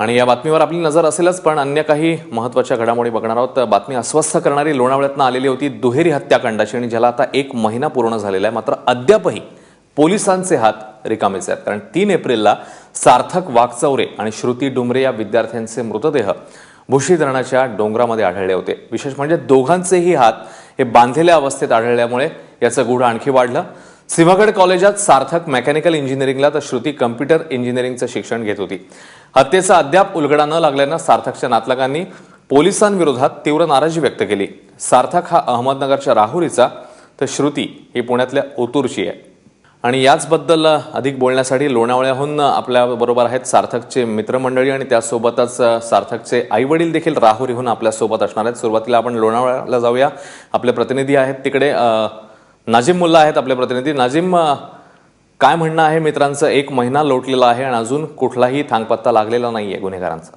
आणि या बातमीवर आपली नजर असेलच पण अन्य काही महत्त्वाच्या घडामोडी बघणार आहोत. बातमी अस्वस्थ करणारी लोणावळ्यातनं आलेली होती दुहेरी हत्याकांडाची आणि ज्याला आता एक महिना पूर्ण झालेला आहे. मात्र अद्यापही पोलिसांचे हात रिकामेच आहेत. कारण तीन एप्रिलला सार्थक वाघचौरे आणि श्रुती डुमरे या विद्यार्थ्यांचे मृतदेह भुशी धरणाच्या डोंगरामध्ये आढळले होते. विशेष म्हणजे दोघांचेही हात हे बांधलेल्या अवस्थेत आढळल्यामुळे याचं गुढ आणखी वाढलं. सिंहगड कॉलेजात सार्थक मेकॅनिकल इंजिनिअरिंगला तर श्रुती कम्प्युटर इंजिनिअरिंगचं शिक्षण घेत होती. हत्येचा अद्याप उलगडा न लागल्यानं सार्थकच्या नातलगांनी पोलिसांविरोधात तीव्र नाराजी व्यक्त केली. सार्थक हा अहमदनगरच्या राहुरीचा तर श्रुती ही पुण्यातल्या ओतूरची आहे. आणि याचबद्दल अधिक बोलण्यासाठी लोणावळ्याहून आपल्या बरोबर आहेत सार्थकचे मित्रमंडळी आणि त्यासोबतच सार्थकचे आई वडील देखील राहुरीहून आपल्यासोबत असणार आहेत. सुरुवातीला आपण लोणावळ्याला जाऊया. आपले प्रतिनिधी आहेत तिकडे अ, नाजिम मुल्ला आहेत आपले प्रतिनिधी. नाजिम काय म्हणणं आहे मित्रांचं? एक महिना लोटलेला आहे आणि अजून कुठलाही थांगपत्ता लागलेला नाहीये गुन्हेगारांचा.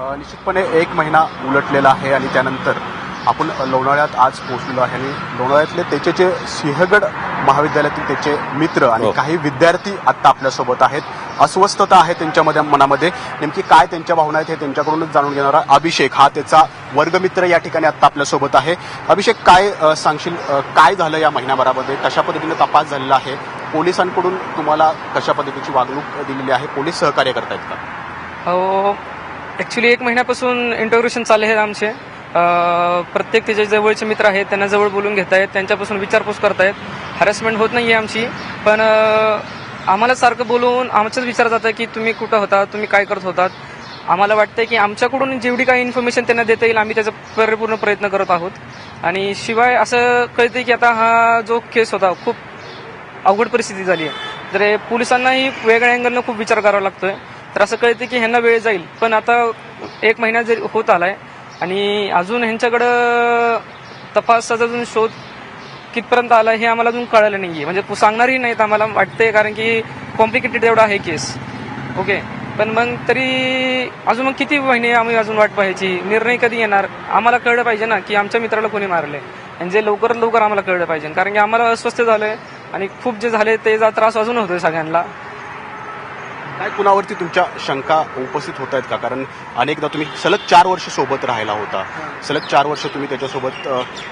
अ, निश्चितपणे एक महिना उलटलेला आहे आणि त्यानंतर आपण लोणावळ्यात आज पोहोचलेलो आहे आणि लोणावळ्यातले त्याचे जे सिंहगड महाविद्यालयातील त्याचे मित्र आणि हो. काही विद्यार्थी आत्ता आपल्यासोबत आहेत. अस्वस्थता आहे त्यांच्यामध्ये मनामध्ये. नेमकी काय त्यांच्या भावना आहेत हे त्यांच्याकडूनच जाणून घेणारा अभिषेक हा त्याचा वर्गमित्र या ठिकाणी आत्ता आपल्यासोबत आहे. अभिषेक काय सांगशील काय झालं या महिन्याभरामध्ये? कशा पद्धतीने तपास झालेला आहे? पोलिसांकडून तुम्हाला कशा पद्धतीची वागणूक दिलेली आहे? पोलीस सहकार्य करतायत का? हो ॲक्च्युली एक महिन्यापासून इंटोग्रेशन चालले आहेत आमचे. प्रत्येक त्याचे जवळचे मित्र आहेत त्यांना जवळ बोलून घेत आहेत त्यांच्यापासून विचारपूस करतायत. हॅरेसमेंट होत नाही आहे आमची पण आम्हाला सारखं बोलून आमचंच विचार जातं की तुम्ही कुठं होता तुम्ही काय करत होतात? आम्हाला वाटतंय की आमच्याकडून जेवढी काही इन्फॉर्मेशन त्यांना देता येईल आम्ही त्याचा परिपूर्ण प्रयत्न करत आहोत. आणि शिवाय असं कळतंय की आता हा जो केस होता खूप अवघड परिस्थिती झाली आहे. तर हे पोलिसांनाही वेगळ्या अँगलनं खूप विचार करावा लागतोय. तर असं कळतं की ह्यांना वेळ जाईल. पण आता एक महिना जरी होत आलाय आणि अजून ह्यांच्याकडं तपासाचा अजून शोध कितपर्यंत आला हे आम्हाला अजून कळलं नाही आहे म्हणजे सांगणारही नाहीत आम्हाला. वाटतंय कारण की कॉम्प्लिकेटेड एवढा आहे केस ओके पण मग तरी अजून मग किती महिने आम्ही अजून वाट पाहायची? निर्णय कधी येणार? आम्हाला कळलं पाहिजे ना की आमच्या मित्राला कोणी मारले आणि जे लवकरात लवकर आम्हाला कळलं पाहिजे. कारण की आम्हाला अस्वस्थ झालंय. आणि खूप जे झाले त्याचा त्रास अजून होतोय सगळ्यांना. काय कुणावरती तुमच्या शंका उपस्थित होत आहेत का? कारण अनेकदा तुम्ही सलग चार वर्ष सोबत राहायला होता. सलग चार वर्ष तुम्ही त्याच्यासोबत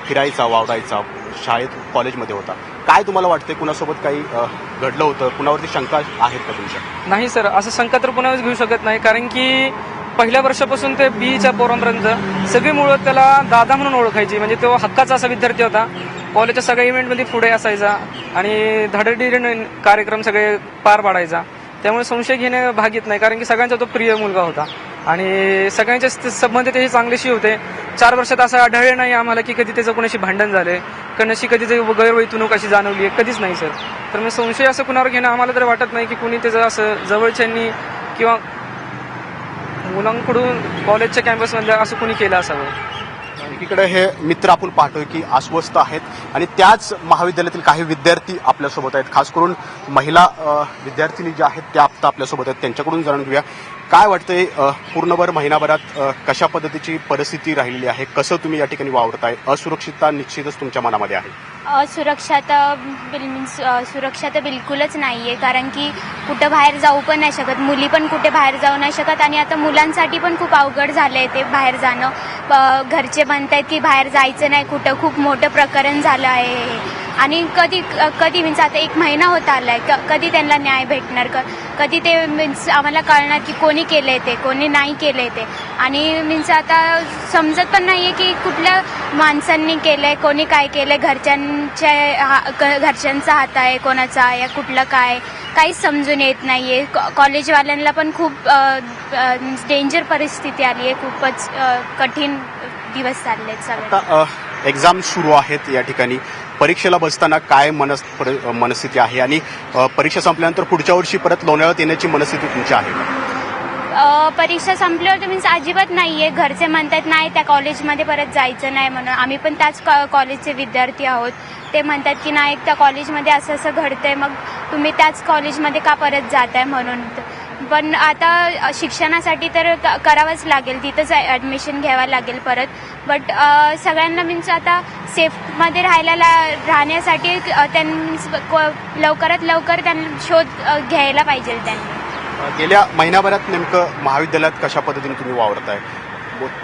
फिरायचा वावरायचा शाळेत कॉलेजमध्ये होता. काय तुम्हाला वाटतंय कुणासोबत काही घडलं होतं? कुणावरती शंका आहेत का तुमच्या? नाही सर असं संकट तर पुन्हा घेऊ शकत नाही. कारण की पहिल्या वर्षापासून ते बीच्या पोरांपर्यंत सगळी मुलं त्याला दादा म्हणून ओळखायची. म्हणजे तो हक्काचा असा विद्यार्थी होता. कॉलेजच्या सगळ्या इव्हेंटमध्ये पुढे असायचा आणि धडधडीने कार्यक्रम सगळे पार पाडायचा. त्यामुळे संशय घेणे भाग येत नाही कारण की सगळ्यांचा तो प्रिय मुलगा होता. आणि सगळ्यांचे संबंध तेही चांगलेशी होते. चार वर्षात असं आढळले नाही आम्हाला की कधी त्याचं कोणाशी भांडण झाले कणाशी कधी ते गैरवैतुणूक अशी जाणवली आहे कधीच नाही सर. तर मग संशय असं कुणावर घेणं आम्हाला तर वाटत नाही की कुणी त्याचं असं जवळच्यांनी किंवा मुलांकडून कॉलेजच्या कॅम्पसमधल्या असं कुणी केलं असावं. एकीकडे हे मित्र आपण पाहतोय की अस्वस्थ आहेत आणि त्याच महाविद्यालयातील काही विद्यार्थी आपल्यासोबत आहेत. खास करून महिला विद्यार्थिनी ज्या आहेत त्या आता आपल्यासोबत आहेत. त्यांच्याकडून जाणून घेऊया. काय वाटतंय पूर्णभर महिनाभरात कशा पद्धतीची परिस्थिती राहिलेली आहे? कसं तुम्ही या ठिकाणी वावरताय? असुरक्षितता निश्चितच तुमच्या मनामध्ये आहे. असुरक्षा तर बिल मीन्स सुरक्षा तर बिलकुलच नाही आहे कारण की कुठं बाहेर जाऊ पण नाही शकत. मुली पण कुठे बाहेर जाऊ नाही शकत. आणि आता मुलांसाठी पण खूप अवघड झालं आहे ते बाहेर जाणं. घरचे म्हणत आहेत की बाहेर जायचं नाही. कुठं खूप मोठं प्रकरण झालं आहे आणि कधी कधी मीन्स आता एक महिना होत आलाय क कधी त्यांना न्याय भेटणार क कधी ते मीन्स आम्हाला कळणार की कोणी केलंय ते कोणी नाही केलंय ते. आणि मीन्स आता समजत पण नाहीये की कुठल्या माणसांनी केलंय कोणी काय केलंय घरच्यांच्या हा- क- घरच्यांचा हात आहे कोणाचा आहे कुठलं काय काहीच समजून येत नाहीये. कॉ- कॉलेजवाल्यांना पण खूप डेंजर परिस्थिती आली आहे खूपच कठीण दिवस चालले आहेत सगळे एक्झाम सुरू आहेत या ठिकाणी. परीक्षेला बसताना काय मनस मनस्थिती आहे? आणि परीक्षा संपल्यानंतर पुढच्या वर्षी परत लोणावळ्यात येण्याची मनस्थिती तुमची आहे परीक्षा संपल्यावर तुम्ही मीन्स अजिबात नाहीये. घरचे म्हणतात नाही त्या कॉलेजमध्ये परत जायचं नाही म्हणून. आम्ही पण त्याच कॉलेजचे विद्यार्थी आहोत. ते म्हणतात की नाही त्या कॉलेजमध्ये असं असं घडतंय. मग तुम्ही त्याच कॉलेजमध्ये का परत जाताय? म्हणून. पण आता शिक्षणासाठी तर करावंच लागेल. तिथंच ॲडमिशन घ्यावं लागेल परत. बट सगळ्यांना मीन्स आता सेफमध्ये राहायला ला- राहण्यासाठी अ, त्यां लवकरात लवकर त्यांना शोध घ्यायला पाहिजे त्यांनी. गेल्या महिन्याभरात नेमकं महाविद्यालयात कशा पद्धतीने तुम्ही वावरताय?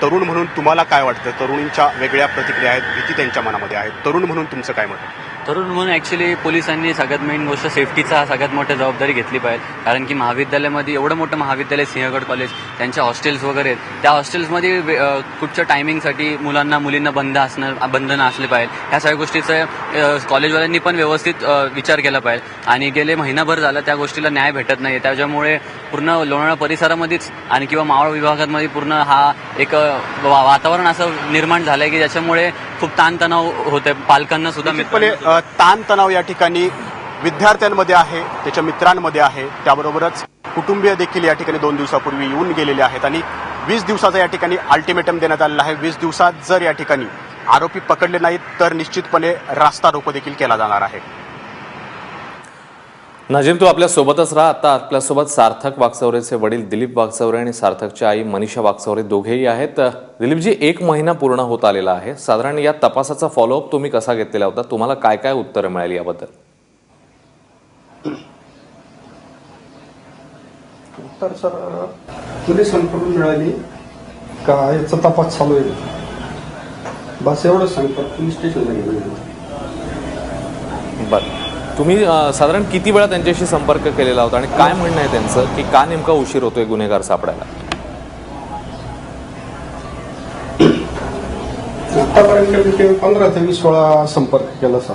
तरुण म्हणून तुम्हाला काय वाटतं? तरुणींच्या वेगळ्या प्रतिक्रिया आहेत भीती त्यांच्या मनामध्ये आहेत. तरुण म्हणून तुमचं काय मत तरुण म्हणून ॲक्च्युली पोलिसांनी सगळ्यात मेन गोष्ट सेफ्टीचा सगळ्यात मोठी जबाबदारी घेतली पाहिजे. कारण की महाविद्यालयामध्ये एवढं मोठं महाविद्यालय सिंहगड कॉलेज त्यांच्या हॉस्टेल्स वगैरे आहेत. त्या हॉस्टेल्समध्ये कुठच्या टायमिंगसाठी मुलांना मुलींना बंद असणं बंधनं असले पाहिजे. ह्या सगळ्या गोष्टीचं कॉलेजवाल्यांनी पण व्यवस्थित विचार केला पाहिजे. आणि गेले महिनाभर झाला त्या गोष्टीला न्याय भेटत नाही त्याच्यामुळे पूर्ण लोणावळा परिसरामध्येच आणि किंवा मावळ विभागामध्ये पूर्ण हा एक वातावरण असं निर्माण झालंय की ज्याच्यामुळे खूप ताणतणाव होतोय. पालकांना सुद्धा ताणतणाव या ठिकाणी विद्यार्थ्यांमध्ये आहे त्याच्या मित्रांमध्ये आहे. त्याबरोबरच कुटुंबीय देखील या ठिकाणी दोन दिवसापूर्वी येऊन गेलेले आहेत आणि वीस दिवसाचा या ठिकाणी अल्टिमेटम देण्यात आलेला आहे. वीस दिवसात जर या ठिकाणी आरोपी पकडले नाहीत तर निश्चितपणे रास्ता रोको देखील केला जाणार आहे. नजीम तू आपल्या सोबतच राहा. आता आपल्यासोबत सार्थक वागचौरेचे वडील दिलीप वागचौरे आणि सार्थकची आई मनीषा वागचौरे दोघेही आहेत. दिलीपजी एक महिना पूर्ण होत आलेला आहे. साधारण या तपासाचा फॉलोअप तुम्ही कसा घेतलेला होता? तुम्हाला काय काय उत्तरं मिळाली याबद्दल? तर सर पोलिसांकडून मिळाली का? याचा तपास चालू आहे. बस एवढंच सांगतात पोलीस स्टेशनला गेलो. बरं. तुम्ही साधारण किती वेळा त्यांच्याशी संपर्क केलेला होता आणि काय म्हणणं आहे त्यांचं? की का नेमका उशीर होतोय गुन्हेगार सापडायला? आतापर्यंत पंधरा ते वीस वेळा संपर्क केला सर.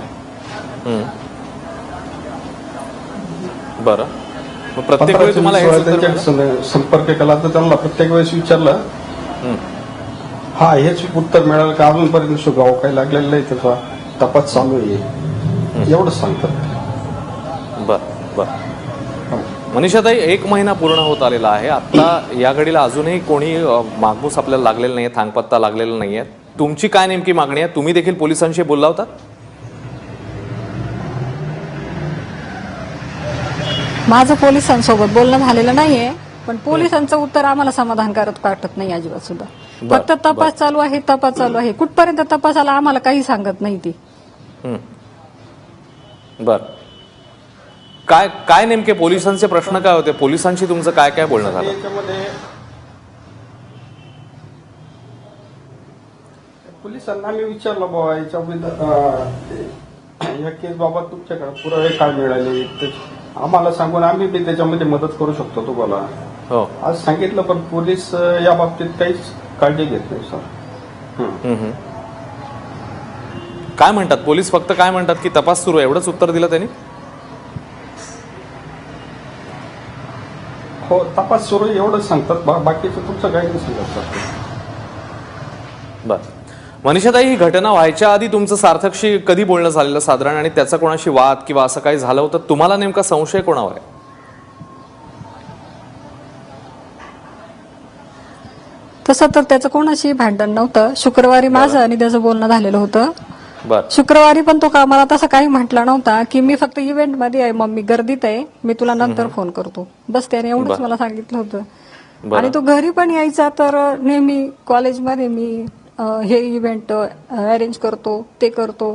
बरं. प्रत्येक पंधरा वेळी ते तुम्हाला त्यांच्या संपर्क केला तर त्यांना प्रत्येक वेळेस विचारलं. हा हेच उत्तर मिळालं का? अजूनपर्यंत सुगाव काही लागलेलं नाही त्याचा तपास चालू आहे. एवढंच सांगतात. बर. बर मनीषाताई एक महिना पूर्ण होत आलेला आहे. आता या घडीला अजूनही कोणी मागमूस आपल्याला लागलेला नाहीये थांगपत्ता लागलेला नाहीये. तुमची काय नेमकी मागणी आहे? तुम्ही देखील पोलिसांशी बोलला होता माझं पोलिसांसोबत बोलणं झालेलं नाहीये पण पोलिसांचं उत्तर आम्हाला समाधानकारक वाटत नाही अजिबात सुद्धा. फक्त तपास चालू आहे तपास चालू आहे. कुठपर्यंत तपास आला आम्हाला काही सांगत नाही ती. बर. काय काय नेमके पोलिसांचे प्रश्न काय होते? पोलिसांशी तुमचं काय काय बोलणं झालं? याच्यामध्ये पोलिसांना आम्ही विचारलं बाबा अं, या केस बाबत तुमच्याकडे पुरावे काय मिळाले? आम्हाला सांगून आम्ही बी त्याच्यामध्ये मदत करू शकतो तुम्हाला. हो. आज सांगितलं पण पोलीस या बाबतीत काहीच काळजी घेत नाही सर. काय म्हणतात? पोलीस फक्त काय म्हणतात की तपास सुरू आहे? एवढंच उत्तर दिलं त्यांनी? हो तपास सुरू एवढंच सांगतात बाकीचं तुमचं काही नाही सांगत सर. बर. मनीषाताई ही घटना व्हायच्या आधी तुमचं सार्थकशी कधी बोलणं झालेलं साधारण आणि त्याचा कोणाशी वाद किंवा असं काही झालं होतं? तुम्हाला नेमका संशय कोणावर आहे? तसं तर त्याचं कोणाशी भांडण नव्हतं. शुक्रवारी माझं आणि त्याचं बोलणं झालेलं होतं. शुक्रवारी पण तो का मला तसं काही म्हटला नव्हता की मी फक्त इव्हेंटमध्ये आहे मम्मी गर्दीत आहे मी तुला नंतर फोन करतो. बस त्याने एवढंच. मला सांगितलं होतं. आणि तो घरी पण यायचा तर नेहमी कॉलेजमध्ये मी हे इव्हेंट अरेंज करतो ते करतो.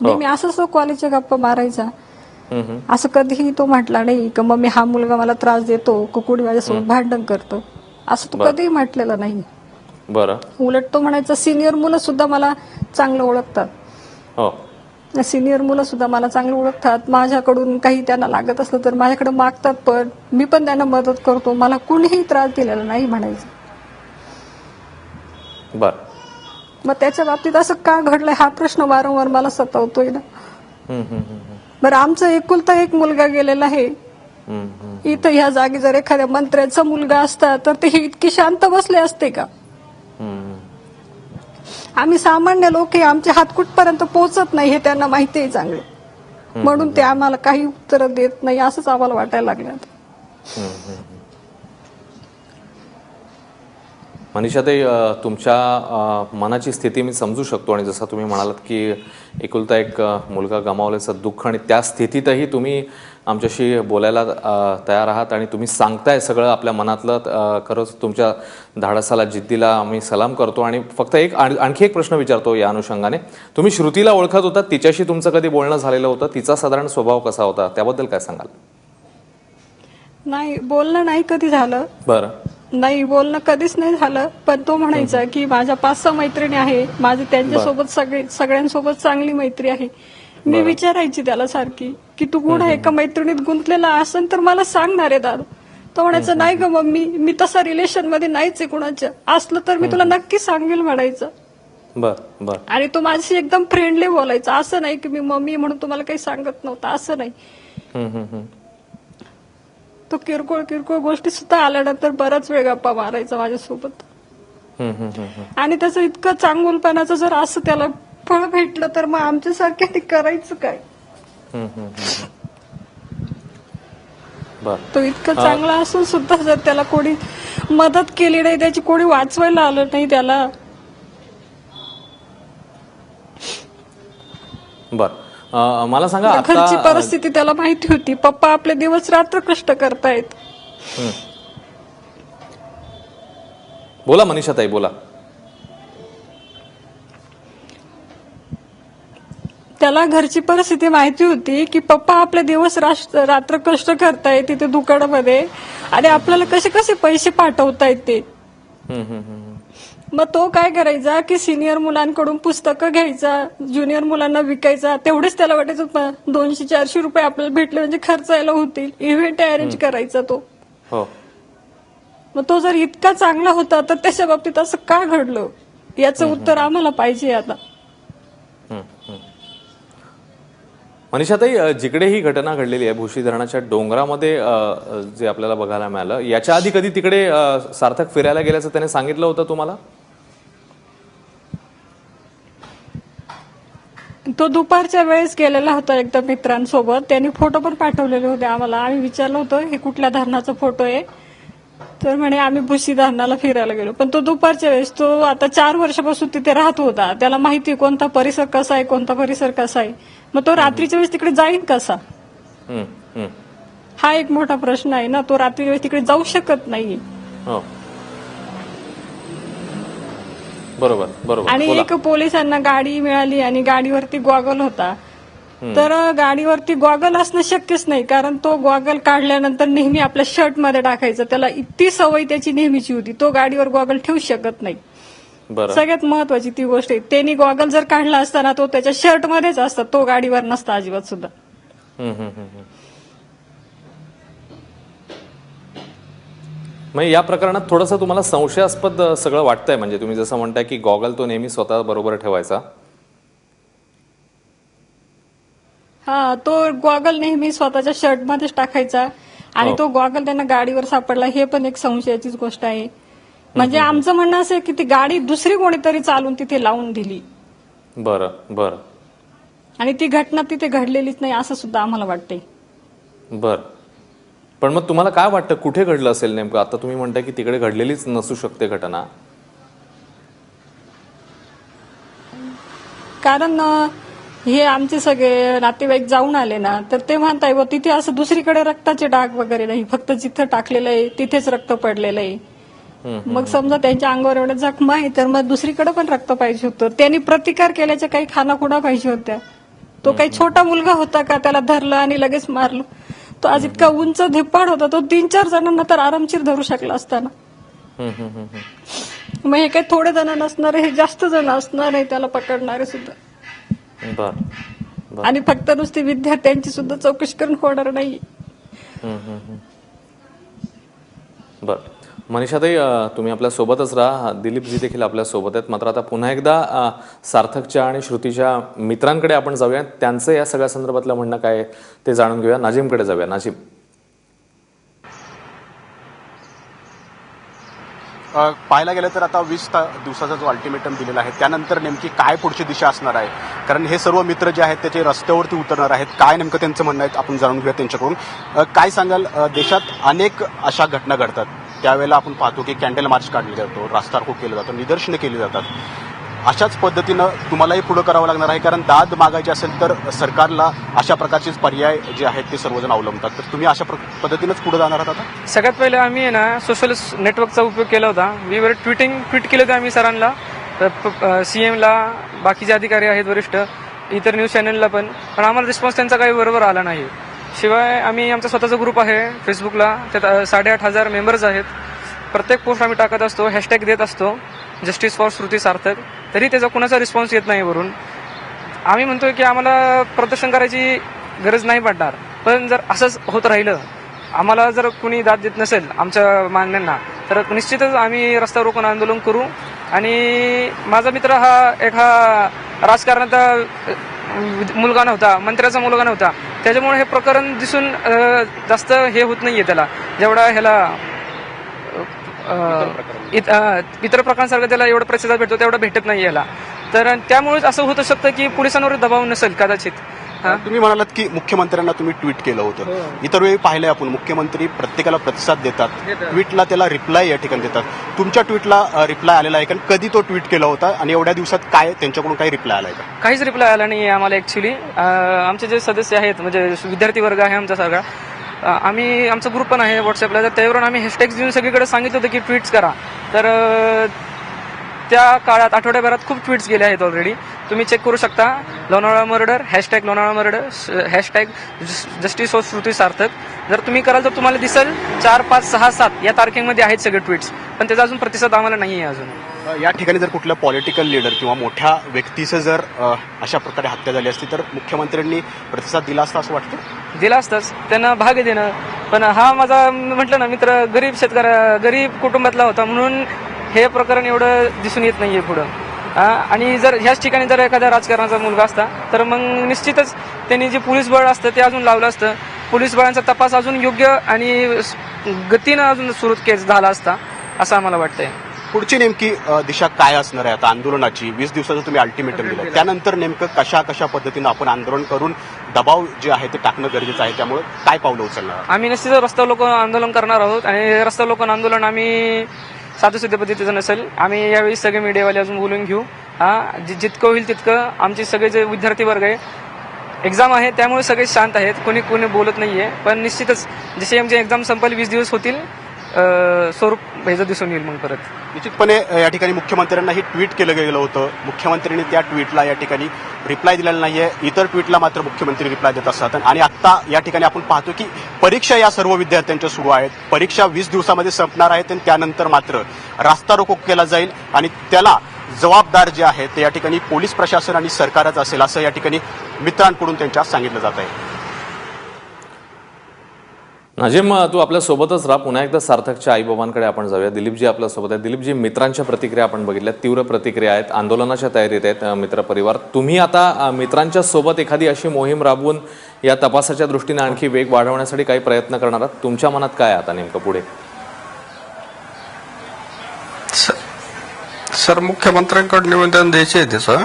नेहमी असंच तो कॉलेजच्या गप्पा मारायचा. असं कधीही तो म्हटला नाही की मम्मी हा मुलगा मला त्रास देतो कुकुडी माझ्यासोबत भांडण करतो. असं तो. कधीही म्हटलेलं नाही. बरं. उलट तो म्हणायचा सिनियर मुलं सुद्धा मला चांगलं ओळखतात. हो. सिनियर मुलं सुद्धा मला चांगलं ओळखतात. माझ्याकडून काही त्यांना लागत असलं तर माझ्याकडे मागतात पण मी पण त्यांना मदत करतो. मला कुणीही त्रास दिलेला नाही म्हणायचं. बर. मग त्याच्या बाबतीत असं का घडलंय? हा प्रश्न वारंवार मला सतावतोय ना. बरं आमचा एकुलता एक मुलगा गेलेला आहे. इथं ह्या जागी जर एखाद्या मंत्र्याचा मुलगा असता तर ते इतके शांत बसले असते का. आम्ही सामान्य लोक हे आमचे हात कुठपर्यंत पोहोचत नाही हे त्यांना माहिती आहे चांगलं. म्हणून ते आम्हाला काही उत्तर देत नाही असंच आम्हाला वाटायला लागलं आता. मनीषाताई अ, तुमच्या मनाची स्थिती मी समजू शकतो आणि जसं तुम्ही म्हणालात की एकुलता एक मुलगा गमावल्याचं दुःख आणि त्या स्थितीतही तुम्ही आमच्याशी बोलायला तयार आहात आणि तुम्ही सांगताय सगळं आपल्या मनातलं खरंच तुमच्या धाडसाला जिद्दीला आम्ही सलाम करतो आणि फक्त एक आण- आणखी एक प्रश्न विचारतो या अनुषंगाने. तुम्ही श्रुतीला ओळखत होता तिच्याशी तुमचं कधी बोलणं झालेलं होतं? तिचा साधारण स्वभाव कसा होता? त्याबद्दल काय सांगाल? नाही बोलणं नाही कधी झालं. बरं. नाही बोलणं कधीच नाही झालं पण तो म्हणायचा की माझ्या पाच सहा मैत्रिणी आहे माझी त्यांच्यासोबत सगळे सगळ्यांसोबत चांगली मैत्री आहे. मी विचारायची त्याला सारखी की तू कुठं एका मैत्रिणीत गुंतलेला असेल तर मला सांगणार आहे दादा. तो म्हणायचं नाही ग मम्मी मी तसा रिलेशनमध्ये नाहीच आहे कुणाच्या. असलं तर मी तुला नक्की सांगेल म्हणायचं. बर बर. आणि तो माझ्याशी एकदम फ्रेंडली बोलायचा. असं नाही की मी मम्मी म्हणून तुम्हाला काही सांगत नव्हतं असं नाही. तो किरकोळ किरकोळ गोष्टी सुद्धा आल्यानंतर बराच वेळ गप्पा मारायचा माझ्यासोबत. आणि त्याचं इतकं चांगुलपणाचं जर असं त्याला फळ भेटलं तर मग आमच्यासारख्याने करायचं काय? तो इतकं चांगला असून सुद्धा जर त्याला कोणी मदत केली नाही त्याची कोणी वाचवायला आलं नाही त्याला. बर. मला सांगा घरची परिस्थिती त्याला माहिती होती. पप्पा आपले दिवस रात्र कष्ट करतायत. बोला मनीषा ताई बोला. त्याला घरची परिस्थिती माहिती होती की पप्पा आपले दिवस रात्र कष्ट करतायत तिथे दुकानामध्ये आणि आपल्याला कसे कसे पैसे पाठवतायत ते. मग तो काय करायचा की सिनियर मुलांकडून पुस्तकं घ्यायचा ज्युनियर मुलांना विकायचा तेवढेच त्याला वाटायचं दोनशे चारशे रुपये आपल्याला भेटले म्हणजे खर्चायला होतील. इव्हेंट अरेंज करायचा तो. हो. मग तो जर इतका चांगला होता तर त्याच्या बाबतीत असं का घडलं? याचं उत्तर आम्हाला पाहिजे आता. मनीषाताई जिकडे ही घटना घडलेली आहे भुशी धरणाच्या डोंगरामध्ये जे आपल्याला बघायला मिळालं याच्या आधी कधी तिकडे सार्थक फिरायला गेल्याचं त्याने सांगितलं होतं तुम्हाला? तो दुपारच्या वेळेस गेलेला होता एकदा मित्रांसोबत. त्यांनी फोटो पण पाठवलेले होते आम्हाला. आम्ही विचारलं होतं हे कुठल्या धरणाचा फोटो आहे? तर म्हणे आम्ही भुशी धरणाला फिरायला गेलो. पण तो दुपारच्या वेळेस तो आता चार वर्षापासून तिथे राहत होता. त्याला माहिती कोणता परिसर कसा आहे कोणता परिसर कसा आहे. मग तो रात्रीच्या वेळेस तिकडे जाईल कसा. हा एक मोठा प्रश्न आहे ना तो रात्री वेळेस तिकडे जाऊ शकत नाही. हो. बरोबर बरोबर. आणि. एक पोलिसांना गाडी मिळाली आणि गाडीवरती गॉगल होता. तर गाडीवरती गॉगल असणं शक्यच नाही कारण तो गॉगल काढल्यानंतर नेहमी आपल्या शर्टमध्ये टाकायचं. त्याला इतकी सवय त्याची नेहमीची होती तो गाडीवर गॉगल ठेवू शकत नाही. सगळ्यात महत्वाची ती गोष्ट आहे. त्यांनी गॉगल जर काढला असताना तो त्याच्या शर्ट मध्येच असता. तो गाडीवर नसता अजिबात सुद्धा. मग या प्रकरणात थोडंसं तुम्हाला संशयास्पद सगळं वाटतंय. म्हणजे तुम्ही जसं म्हणताय की गॉगल तो नेहमी स्वतः बरोबर ठेवायचा. हा तो गॉगल नेहमी स्वतःच्या शर्ट मध्येच टाकायचा. आणि हो. तो गॉगल त्यांना गाडीवर सापडला हे पण एक संशयाचीच गोष्ट आहे. म्हणजे आमचं म्हणणं असं आहे की ती गाडी दुसरी कोणीतरी चालून तिथे लावून दिली. बरं बरं. आणि ती घटना तिथे घडलेलीच नाही असं सुद्धा आम्हाला वाटतंय. बर. पण मग तुम्हाला काय वाटतं कुठे घडलं असेल नेमकं? आता तुम्ही म्हणताय की तिकडे घडलेलीच नसू शकते घटना. कारण अं, हे आमचे सगळे नातेवाईक जाऊन आले ना तर ते म्हणताय व तिथे असं दुसरीकडे रक्ताचे डाग वगैरे नाही. फक्त जिथं टाकलेलं आहे तिथेच रक्त पडलेलं आहे. मग समजा त्यांच्या अंगावर एवढं जखमा आहे तर मग दुसरीकडे पण रक्त पाहिजे होतं. त्यांनी प्रतिकार केल्याच्या काही खानाखुणा पाहिजे होत्या. तो काही छोटा मुलगा होता का त्याला धरलं आणि लगेच मारलं. तो आज इतका उंच धिप्पाड होता तो तीन चार जणांना तर आरामशीर धरू शकला असताना. मग हे काही थोडे जण नसणार हे जास्त जण असणार आहे त्याला पकडणारे सुद्धा. आणि फक्त नुसती विद्यार्थ्यांची सुद्धा चौकशी करून होणार नाही. बर. मनीषाताई तुम्ही आपल्यासोबतच राहा. दिलीपजी देखील आपल्यासोबत आहेत. मात्र आता पुन्हा एकदा सार्थकच्या आणि श्रुतीच्या मित्रांकडे आपण जाऊया. त्यांचं या सगळ्या संदर्भातलं म्हणणं काय आहे ते जाणून घेऊया. नाजिमकडे जाऊया. नाजिम. पाहायला गेलं तर आता वीस ता- दिवसाचा जो अल्टिमेटम दिलेला आहे त्यानंतर नेमकी काय पुढची दिशा असणार आहे? कारण हे सर्व मित्र जे आहेत त्याचे रस्त्यावरती उतरणार आहेत काय नेमकं त्यांचं म्हणणं आहे आपण जाणून घेऊया त्यांच्याकडून. काय सांगाल? देशात अनेक अशा घटना घडतात. त्यावेळेला आपण पाहतो की कॅन्डल मार्च काढले जातो रास्ता रोको केलं जातं निदर्शनं केली जातात. अशाच पद्धतीनं तुम्हालाही पुढं करावं लागणार आहे कारण दाद मागायची असेल तर सरकारला अशा प्रकारचेच पर्याय जे आहेत ते सर्वजण अवलंबतात. तर तुम्ही अशा पद्धतीनंच पुढे जाणार आहात आता? सगळ्यात पहिले आम्ही आहे ना सोशल नेटवर्कचा उपयोग केला होता. वीवर ट्विटिंग ट्विट केलं होतं आम्ही सरांना. सी एमला बाकीचे अधिकारी आहेत वरिष्ठ इतर न्यूज चॅनलला पण. पण आम्हाला रिस्पॉन्स त्यांचा काही बरोबर आला नाही. शिवाय आम्ही आमचा स्वतःचा ग्रुप आहे फेसबुकला त्यात साडेआठ हजार मेंबर्स आहेत. प्रत्येक पोस्ट आम्ही टाकत असतो हॅशटॅग देत असतो. Justice for Shruti Sarthak. तरी त्याचा कुणाचा रिस्पॉन्स येत नाही वरून. आम्ही म्हणतो की आम्हाला प्रदर्शन करायची गरज नाही पडणार. पण जर असंच होत राहिलं आम्हाला जर कुणी दाद देत नसेल आमच्या मागण्यांना तर निश्चितच आम्ही रस्ता रोकून आंदोलन करू. आणि माझा मित्र हा एका राजकारणाचा मुलगा नव्हता मंत्र्याचा मुलगा नव्हता. त्याच्यामुळे हे प्रकरण दिसून जास्त हे होत नाहीये त्याला. जेवढा ह्याला इतर प्रकारांसारखं त्याला एवढा प्रतिसाद भेटतो तेवढा भेटत नाही याला. तर त्यामुळेच असं होतं शकतं की पोलिसांवर दबाव नसेल कदाचित. तुम्ही म्हणालात की मुख्यमंत्र्यांना तुम्ही ट्विट केलं होतं. इतर वेळी पाहिलंय आपण मुख्यमंत्री प्रत्येकाला प्रतिसाद देतात. ट्विटला त्याला रिप्लाय या ठिकाणी देतात. तुमच्या ट्विटला रिप्लाय आलेला आहे कारण कधी तो ट्विट केला होता आणि एवढ्या दिवसात काय त्यांच्याकडून काही रिप्लाय आलाय का? काहीच रिप्लाय आला नाही आम्हाला ऍक्च्युली आमचे जे सदस्य आहेत म्हणजे विद्यार्थी वर्ग आहे आमचा सगळा आम्ही आमचा ग्रुप पण आहे व्हॉट्सअपला तर त्यावरून आम्ही हॅशटॅग देऊन सगळीकडे सांगितलं होतं की ट्विट्स करा. तर त्या काळात आठवड्याभरात खूप ट्विट्स गेले आहेत ऑलरेडी तुम्ही चेक करू शकता. Lonavala murder hashtag Lonavala murder hashtag justice of Shruti Sarthak. जर तुम्ही कराल तर तुम्हाला दिसेल चार पाच सहा सात या तारखेमध्ये आहेत सगळे ट्विट्स पण त्याचा अजून प्रतिसाद आम्हाला नाही आहे अजून या ठिकाणी जर कुठल्या पॉलिटिकल लीडर किंवा मोठ्या व्यक्तीचं जर अशा प्रकारे हत्या झाली असती तर मुख्यमंत्र्यांनी प्रतिसाद दिला असता असं वाटतं? दिला असताच. त्यांना भाग देणं. पण हा माझा म्हटलं ना मित्र गरीब शेतकऱ्या गरीब कुटुंबातला होता. म्हणून हे प्रकरण एवढं दिसून येत नाहीये पुढं. आणि जर ह्याच ठिकाणी जर एखाद्या राजकारणाचा मुलगा असता तर मग निश्चितच त्यांनी जे पोलीस बळ असतं ते अजून लावलं असतं. पोलीस बळांचा तपास अजून योग्य आणि गतीनं अजून सुरू केस झाला असता असं आम्हाला वाटतंय. पुढची नेमकी दिशा काय असणार आहे? आता आंदोलनाची वीस दिवसाचं तुम्ही अल्टिमेटम दिलं. त्यानंतर नेमकं कशा कशा पद्धतीनं आपण आंदोलन करून दबाव जे आहे ते टाकणं गरजेचं आहे? त्यामुळे काय पावलं उचलणार? आम्ही निश्चितच रस्ता लोक आंदोलन करणार आहोत आणि रस्ता लोक आंदोलन आम्ही साधुसिद्ध पद्धतीचं नसेल. आम्ही यावेळी सगळे मीडियावाले अजून बोलून घेऊ. हा जितकं होईल तितकं आमचे सगळे जे विद्यार्थी वर्ग आहे एक्झाम आहे त्यामुळे सगळे शांत आहेत. कोणी कोणी बोलत नाहीये. पण निश्चितच जसे आमचे एक्झाम संपल वीस दिवस होतील. स्वरूप ह्याचं दिसून येईल मग परत. निश्चितपणे या ठिकाणी मुख्यमंत्र्यांना हे ट्विट केलं गेलं होतं. मुख्यमंत्र्यांनी त्या ट्विटला या ठिकाणी रिप्लाय दिलेला नाहीये. इतर ट्विटला मात्र मुख्यमंत्री रिप्लाय देत असतात. आणि आता या ठिकाणी आपण पाहतो की परीक्षा या सर्व विद्यार्थ्यांच्या सुरू आहेत. परीक्षा वीस दिवसामध्ये संपणार आहेत आणि त्यानंतर मात्र रास्ता रोको केला जाईल आणि त्याला जबाबदार जे आहे ते या ठिकाणी पोलीस प्रशासन आणि सरकारच असेल असं या ठिकाणी मित्रांकडून त्यांच्या सांगितलं जात आहे. नाजिम तू आपल्या सोबतच राहा. पुन्हा एकदा सार्थकच्या आईबाबांकडे आपण जाऊया. दिलीपजी आपल्यासोबत आहे दिलीपजी मित्रांच्या प्रतिक्रिया आपण बघितल्या. तीव्र प्रतिक्रिया आहेत. आंदोलनाच्या तयारीत आहेत मित्रपरिवार तुम्ही आता मित्रांच्या सोबत एखादी अशी मोहीम राबवून या तपासाच्या दृष्टीने आणखी वेग वाढवण्यासाठी काही प्रयत्न करणार आहात? तुमच्या मनात काय आता नेमकं पुढे? सर मुख्यमंत्र्यांकडे निवेदन द्यायचे आहे त्याचं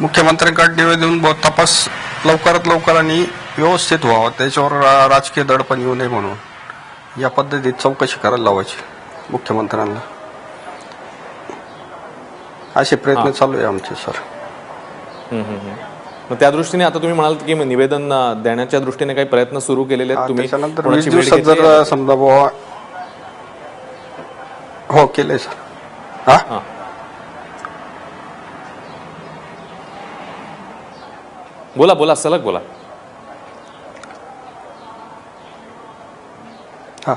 मुख्यमंत्र्यांकडे निवेदन ब- तपास लवकरात लवकर आणि व्यवस्थित व्हावा. त्याच्यावर राजकीय दडपण येऊ नये म्हणून. या पद्धतीत चौकशी करायला लावायची मुख्यमंत्र्यांना. असे प्रयत्न चालू आहे आमचे सर. मग त्या दृष्टीने आता तुम्ही म्हणाल की निवेदन देण्याच्या दृष्टीने काही प्रयत्न सुरू केलेले आहेत तुम्ही? दिवसात जर? समजा हो केलंय सर. हा. बोला बोला सलग बोला. हा.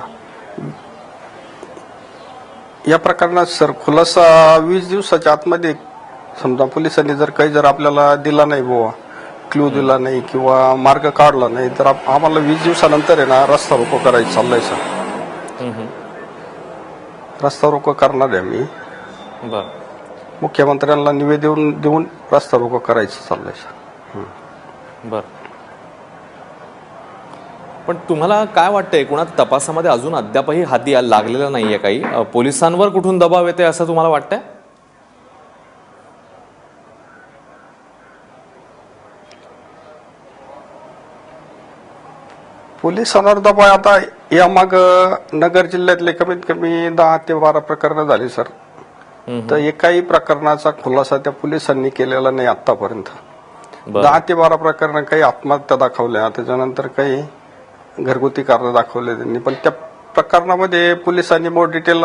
या प्रकरणात सर खुलासा वीस दिवसाच्या आतमध्ये समजा पोलिसांनी जर काही जर आपल्याला दिला नाही बुवा क्लू दिला नाही किंवा मार्ग काढला नाही तर आप- आम्हाला वीस दिवसानंतर आहे ना रस्ता रोको करायचं चाललंय सर. रस्ता रोको करणार आहे मी बरं. मुख्यमंत्र्यांना निवेदन देऊन रस्ता रोको करायचं चाललंय सर. बर. पण तुम्हाला काय वाटतंय? एकूणात तपासामध्ये अजून अद्यापही हाती लागलेला नाहीये काही. अ, पोलिसांवर कुठून दबाव येते असं तुम्हाला वाटतंय? पोलिसांवर दबाव आता या माग नगर जिल्ह्यातले कमीत कमी दहा ते बारा प्रकरणं झाली सर. तर एकाही प्रकरणाचा खुलासा त्या पोलिसांनी केलेला नाही आतापर्यंत. दहा ते बारा प्रकरण काही आत्महत्या दाखवल्या त्याच्यानंतर काही घरगुती कारण दाखवले त्यांनी. पण त्या प्रकरणामध्ये पोलिसांनी मोठ डिटेल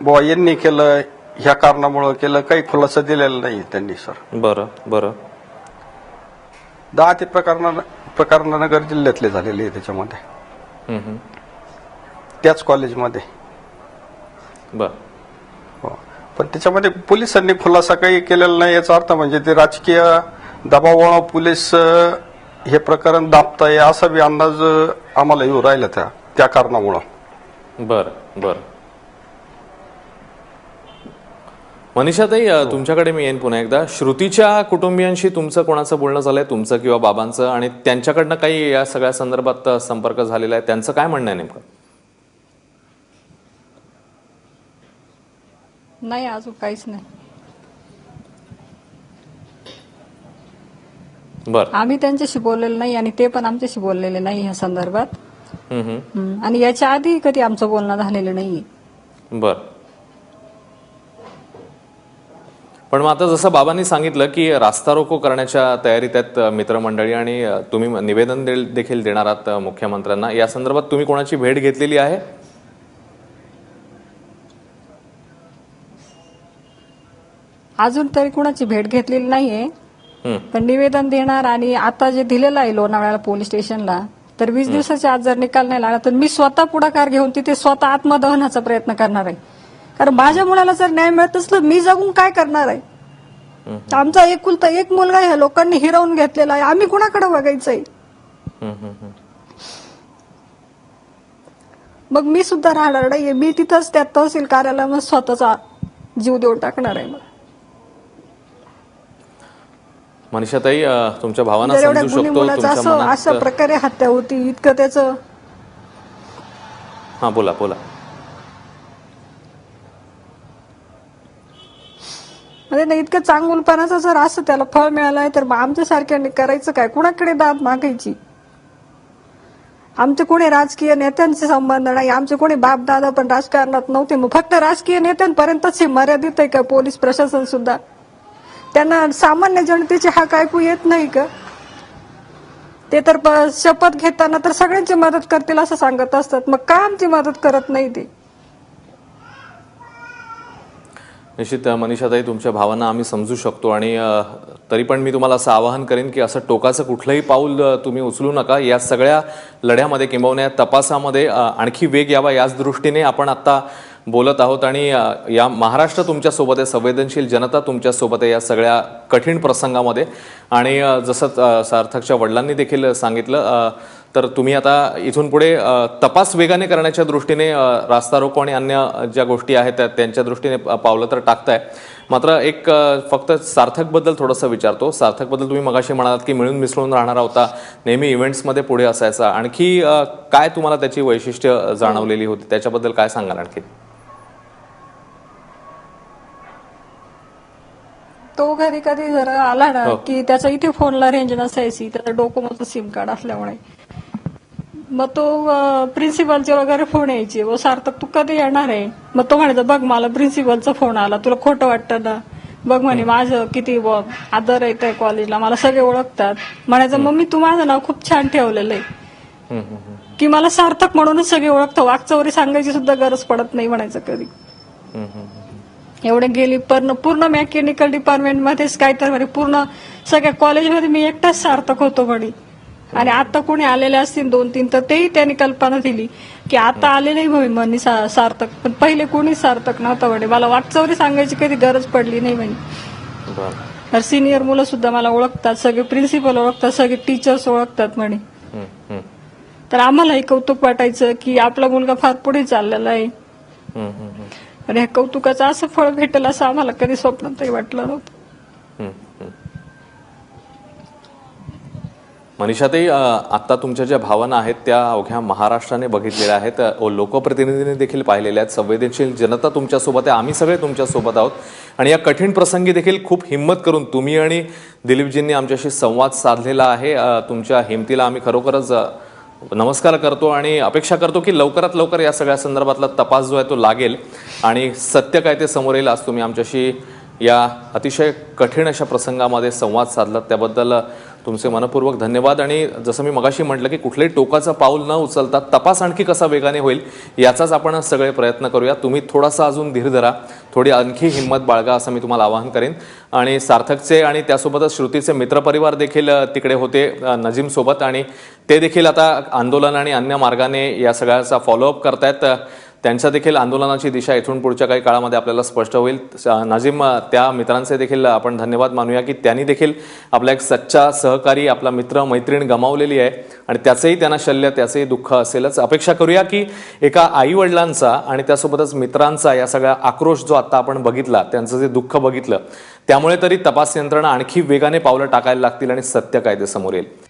बुवा यांनी केलं ह्या कारणामुळं केलं काही खुलासा दिलेला नाही त्यांनी सर. बरं बरं. दहा ते प्रकरण प्रकार नगर जिल्ह्यातले झालेले आहे त्याच्यामध्ये. त्याच कॉलेजमध्ये बर. त्याच्यामध्ये पोलिसांनी खुलासा काही केलेला नाही याचा अर्थ म्हणजे ते राजकीय दबावामुळे पोलीस हे प्रकरण दाबताय असा बी अंदाज आम्हाला येऊ राहिला त्या त्या कारणामुळं. बर बर. मनीषाताई अ, तुमच्याकडे मी येईन पुन्हा एकदा. श्रुतीच्या कुटुंबियांशी तुमचं कोणाचं बोलणं झालंय तुमचं किंवा बाबांचं आणि त्यांच्याकडनं काही या सगळ्या संदर्भात संपर्क झालेला आहे त्यांचं काय म्हणणं आहे नेमकं? नाही अजून काहीच नाही. बर. आम्ही त्यांच्याशी बोललेलो नाही आणि ते पण आमच्याशी बोललेले नाही ह्या संदर्भात. हम्म, हम्म. हम्म. आणि याच्या आधी कधी आमचं बोलणं झालेलं नाहीये. बर. पण मग आता जसं बाबांनी सांगितलं की रास्ता रोको करण्याच्या तयारीत आहेत अ, मित्रमंडळी आणि अ, तुम्ही निवेदन दे- देखील देणार आहात अ, मुख्यमंत्र्यांना. या संदर्भात तुम्ही कोणाची भेट घेतलेली आहे? अजून तरी कुणाची भेट घेतलेली नाहीये. पण निवेदन देणार आणि आता जे दिलेलं आहे लोणावळ्याला पोलीस स्टेशनला तर वीस दिवसाच्या आत जर निकाल नाही लागला तर मी स्वतः पुढाकार घेऊन तिथे स्वतः आत्मदहनाचा प्रयत्न करणार आहे. कारण माझ्या मुलाला जर न्याय मिळत असलं मी जगून काय करणार आहे? आमचा एकुलता एक मुलगा ह्या लोकांनी हिरावून घेतलेला आहे. आम्ही कुणाकडे बघायचंय. मग मी सुद्धा राहणार नाहीये. मी तिथंच त्या तहसील कार्यालयामध्ये स्वतःचा जीव देऊन टाकणार आहे मग. मनीषाताई तुमच्या भावांना समजू शकतो असं अशा प्रकारे हत्या होती इतकं त्याचं? हा बोला बोला. म्हणजे ना इतकं चांगुलपणाचं जर असं त्याला फळ मिळालंय तर मग आमच्यासारख्यांनी करायचं काय? कुणाकडे दाद मागायची? आमचे कोणी राजकीय नेत्यांचे संबंध नाही आमचे कोणी बाप दादा पण राजकारणात नव्हते. मग फक्त राजकीय नेत्यांपर्यंतच हे मर्यादित आहे का? पोलीस प्रशासन सुद्धा? त्यांना सामान्य जनतेचे हाक ऐकू येत नाही का? ते तर प- शपथ घेताना तर सगळ्यांची मदत करतील असं सांगत असतात. मग का आमची मदत करत नाही ते? निश्चित मनीषाताई तुमच्या भावांना आम्ही समजू शकतो आणि तरी पण मी तुम्हाला असं आवाहन करेन की असं टोकाचं कुठलंही पाऊल तुम्ही उचलू नका. या सगळ्या लढ्यामध्ये किंबहुना तपासामध्ये आणखी वेग यावा याच दृष्टीने आपण आत्ता बोलत आहोत आणि या महाराष्ट्र तुमच्यासोबत आहे संवेदनशील जनता तुमच्यासोबत आहे या सगळ्या कठीण प्रसंगामध्ये. आणि जसं सार्थकच्या वडिलांनी देखील सांगितलं तर तुम्ही आता इथून पुढे तपास वेगाने करण्याच्या दृष्टीने रास्ता रोको आणि अन्य ज्या गोष्टी आहेत त्या- त्यांच्या दृष्टीने पावलं तर टाकताय. मात्र एक फक्त सार्थकबद्दल थोडंसं विचारतो. सार्थकबद्दल तुम्ही मगाशी म्हणालात की मिळून मिसळून राहणारा होता नेहमी इव्हेंट्समध्ये पुढे असायचा. आणखी काय तुम्हाला त्याची वैशिष्ट्य जाणवलेली होती? त्याच्याबद्दल काय सांगाल आणखी? तो घरी कधी जर आला ना हो. की त्याचा इथे फोनला रेंज नसायची त्याचं डोकोमोचं सिम कार्ड असल्यामुळे. मग तो प्रिन्सिपलचे वगैरे फोन यायचे. व सार्थक तू कधी येणार आहे? मग तो म्हणायचा बघ मला प्रिन्सिपलचा फोन आला. तुला खोटं वाटतं ना? बघ म्हणे माझं किती ब- आदर येत आहे कॉलेजला मला सगळे ओळखतात. म्हणायचं मम्मी तू माझं नाव खूप छान ठेवलेलं आहे. हम्म, हम्म, हम्म, की मला सार्थक म्हणूनच सगळे ओळखतं. वाकचौरी सांगायची सुद्धा गरज पडत नाही म्हणायचं कधी. हम्म, हम्म, हम्म. एवढे गेली पूर्ण पूर्ण मेकॅनिकल डिपार्टमेंट मध्येच काय तर म्हणे पूर्ण सगळ्या कॉलेजमध्ये मी एकटाच सार्थक होतो म्हणे आणि आता कोणी आलेले असतील दोन तीन तर तेही त्यांनी कल्पना दिली की आता आलेले म्हणे सार्थक. पण पहिले कोणीच सार्थक नव्हतं म्हणे मला वाटचौरी सांगायची कधी गरज पडली नाही म्हणे. तर सिनियर मुलं सुद्धा मला ओळखतात सगळे प्रिन्सिपल ओळखतात सगळे टीचर्स ओळखतात म्हणे. तर आम्हालाही कौतुक वाटायचं की आपला मुलगा फार पुढे चाललेला आहे. हम्म, आणि ह्या कौतुकाचं असं फळ भेटेल असं आम्हाला कधी स्वप्नातही वाटलं नव्हतं. हम्म, हम्म. मनीषाताई तुमच्या ज्या भावना आहेत त्या अवघ्या महाराष्ट्राने बघितलेल्या आहेत. लोकप्रतिनिधींनी देखील पाहिलेल्या आहेत. संवेदनशील जनता तुमच्यासोबत आहे. आम्ही सगळे तुमच्यासोबत आहोत. आणि या कठीण प्रसंगी देखील खूप हिंमत करून तुम्ही आणि दिलीपजींनी आमच्याशी संवाद साधलेला आहे. तुमच्या हिमतीला आम्ही खरोखरच नमस्कार करतो आणि अपेक्षा करतो की लवकरात लवकर या सगळ्या संदर्भातला तपास जो आहे तो लागेल. आणि सत्य काय ते समोर येईल आज तुम्ही आमच्याशी या अतिशय कठीण अशा प्रसंगामध्ये संवाद साधलात. त्याबद्दल तुमचे मनपूर्वक धन्यवाद. आणि जसं मी मगाशी म्हटलं की कुठलंही टोकाचं पाऊल न उचलता तपास आणखी कसा वेगाने होईल याचाच आपण सगळे प्रयत्न करूया. तुम्ही थोडासा अजून धीर धरा. थोडी आणखी हिंमत बाळगा असं मी तुम्हाला आवाहन करेन. आणि सार्थकचे आणि त्यासोबतच श्रुतीचे मित्रपरिवार देखील तिकडे होते नजीमसोबत. आणि ते देखील आता आंदोलन आणि अन्य मार्गाने या सगळ्याचा फॉलोअप करतायत. त्यांच्या देखील आंदोलनाची दिशा इथून पुढच्या काही काळामध्ये आपल्याला स्पष्ट होईल. स- नाझीम त्या मित्रांचे देखील आपण धन्यवाद मानूया की त्यांनी देखील आपला एक सच्चा सहकारी आपला मित्र मैत्रीण गमावलेली आहे आणि त्याचंही त्यांना शल्य त्याचंही दुःख असेलच. अपेक्षा करूया की एका आई वडिलांचा आणि त्यासोबतच मित्रांचा या सगळ्या आक्रोश जो आता आपण बघितला त्यांचं जे दुःख बघितलं त्यामुळे तरी तपास यंत्रणा आणखी वेगाने पावलं टाकायला लागतील आणि सत्य कायदे समोर येईल.